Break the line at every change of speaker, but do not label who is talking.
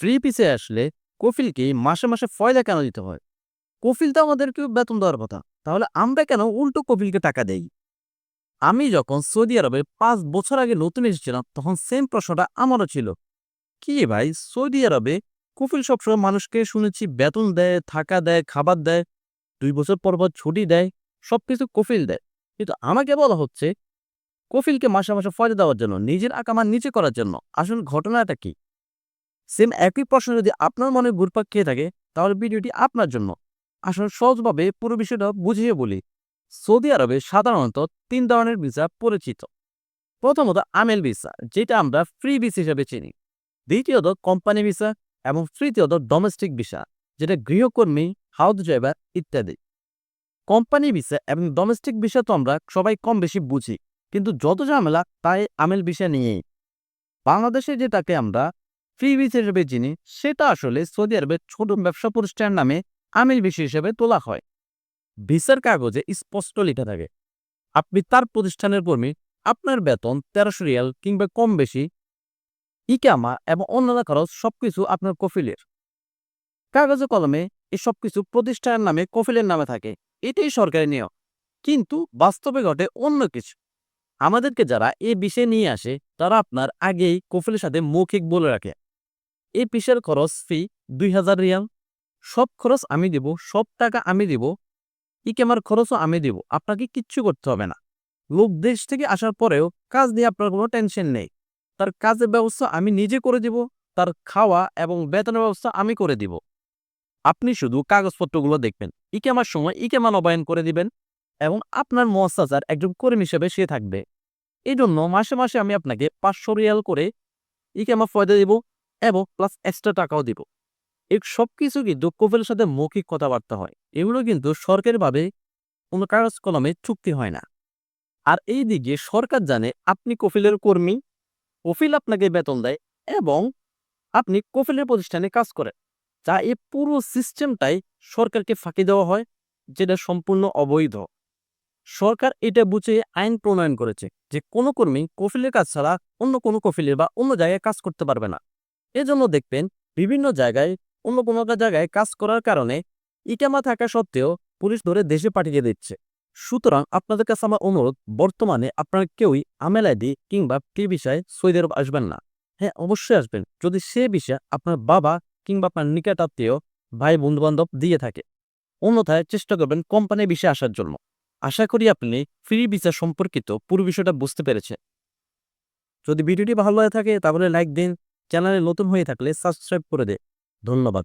Free পিসে আসলে কফিলকে মাসে মাসে ফয়দা কেন দিতে হয়? কফিল তো আমাদেরকে বেতন দেওয়ার কথা। তাহলে আমরা কেন উল্টো কফিলকে টাকা দেই? আমি যখন সৌদি আরবে পাঁচ বছর আগে নতুন এসেছিলাম, তখন সেম প্রশ্নটা আমারও ছিল। কি ভাই, সৌদি আরবে কফিল সবসময় মানুষকে শুনেছি বেতন দেয়, থাকা দেয়, খাবার দেয়, দুই বছর পর পর ছুটি দেয়, সবকিছু কফিল দেয়। কিন্তু আমাকে বলা হচ্ছে কফিলকে মাসে মাসে ফয়দা দেওয়ার জন্য, নিজের আকামার নিচে করার জন্য। আসল ঘটনাটা কি? সেম একই প্রশ্ন যদি আপনার মনে ঘুরপাক খেয়ে থাকে, তাহলে ভিডিওটি আপনার জন্য। আসলে সহজভাবে পুরো বিষয়টা বুঝিয়ে বলি। সৌদি আরবে সাধারণত তিন ধরনের ভিসা পরিচিত। প্রথমত আমেল ভিসা, যেটা আমরা ফ্রি ভিসা হিসেবে চিনি। দ্বিতীয়ত কোম্পানি ভিসা এবং তৃতীয়ত ডোমেস্টিক ভিসা, যেটা গৃহকর্মী, হাউস ড্রাইভার ইত্যাদি। কোম্পানি ভিসা এবং ডোমেস্টিক ভিসা তো আমরা সবাই কম বেশি বুঝি, কিন্তু যত ঝামেলা, তাই আমেল ভিসা নিয়েই। বাংলাদেশে যেটাকে আমরা ফ্রি ভিসা হিসেবে চিনি সেটা আসলে সৌদি আরবের ছোট ব্যবসা প্রতিষ্ঠান নামে আমিল ভিসা হিসেবে তোলা হয়। ভিসার কাগজে স্পষ্ট লেখা থাকে, আপনি তার প্রতিষ্ঠানের কর্মী, আপনার বেতন তেরোশো রিয়াল কিংবা কম বেশি, ইকামা এবং অন্যান্য খরচ সবকিছু আপনার কফিলের। কাগজে কলমে এই সবকিছু প্রতিষ্ঠানের নামে কফিলের নামে থাকে, এটাই সরকারি নিয়ম। কিন্তু বাস্তবে ঘটে অন্য কিছু। আমাদেরকে যারা এ বিষয় নিয়ে আসে, তারা আপনার আগেই কফিলের সাথে মৌখিক বলে রাখে। এই পিসের খরচ ফি দুই হাজার রিয়াল। সব খরচ আমি দিব, সব টাকা আমি দিব ইকেমার খরচও আমি দিব, আপনাকে কিচ্ছু করতে হবে না। লোক দেশ থেকে আসার পরেও কাজ নিয়ে আপনার কোনো টেনশন নেই। তার কাজের ব্যবস্থা আমি নিজে করে দিব, তার খাওয়া এবং বেতনের ব্যবস্থা আমি করে দিব। আপনি শুধু কাগজপত্রগুলো দেখবেন ইকেমার সময় ইকেমা নবায়ন করে দিবেন এবং আপনার মহাসাজার একজন কর্মী হিসেবে সে থাকবে। এই জন্য মাসে মাসে আমি আপনাকে পাঁচশো রিয়াল করে ইকেমা ফয়দা দিব এবং প্লাস এক্সট্রা টাকাও দিব। এই সব কিছু কিন্তু কফিলের সাথে মৌখিক কথাবার্তা হয়। এগুলো কিন্তু সরকারিভাবে কোনো কাগজ কলমে চুক্তি হয় না। আর এই দিকে সরকার জানে আপনি কফিলের কর্মী কফিল আপনাকে বেতন দেয় এবং আপনি কফিলের প্রতিষ্ঠানে কাজ করেন। যা এই পুরো সিস্টেমটাই সরকারকে ফাঁকি দেওয়া হয়, যেটা সম্পূর্ণ অবৈধ। সরকার এটা বুঝে আইন প্রণয়ন করেছে যে কোনো কর্মী কফিলের কাজ ছাড়া অন্য কোনো কফিলের বা অন্য জায়গায় কাজ করতে পারবে না। এজন্য দেখবেন বিভিন্ন জায়গায়, অন্য কোনো জায়গায় কাজ করার কারণে ইকামা থাকা সত্ত্বেও পুলিশ ধরে দেশে পাঠিয়ে দিচ্ছে। সুতরাং আপনাদের কাছে আমার অনুরোধ, বর্তমানে আপনারা কেউই আমেল আইডি কিংবা পি বিষয়ে সৌদি আরব আসবেন না। হ্যাঁ অবশ্যই আসবেন। যদি সে বিষয়ে আপনার বাবা কিংবা আপনার নিকট আত্মীয়, ভাই, বন্ধুবান্ধব দিয়ে থাকে, অন্যথায় চেষ্টা করবেন কোম্পানি বিষয়ে আসার জন্য। আশা করি আপনি ফ্রি ভিসা সম্পর্কিত পুরো বিষয়টা বুঝতে পেরেছেন। যদি ভিডিওটি ভালো হয়ে থাকে তাহলে লাইক দিন চ্যানেলে নতুন হয়ে থাকলে সাবস্ক্রাইব করে দে। ধন্যবাদ।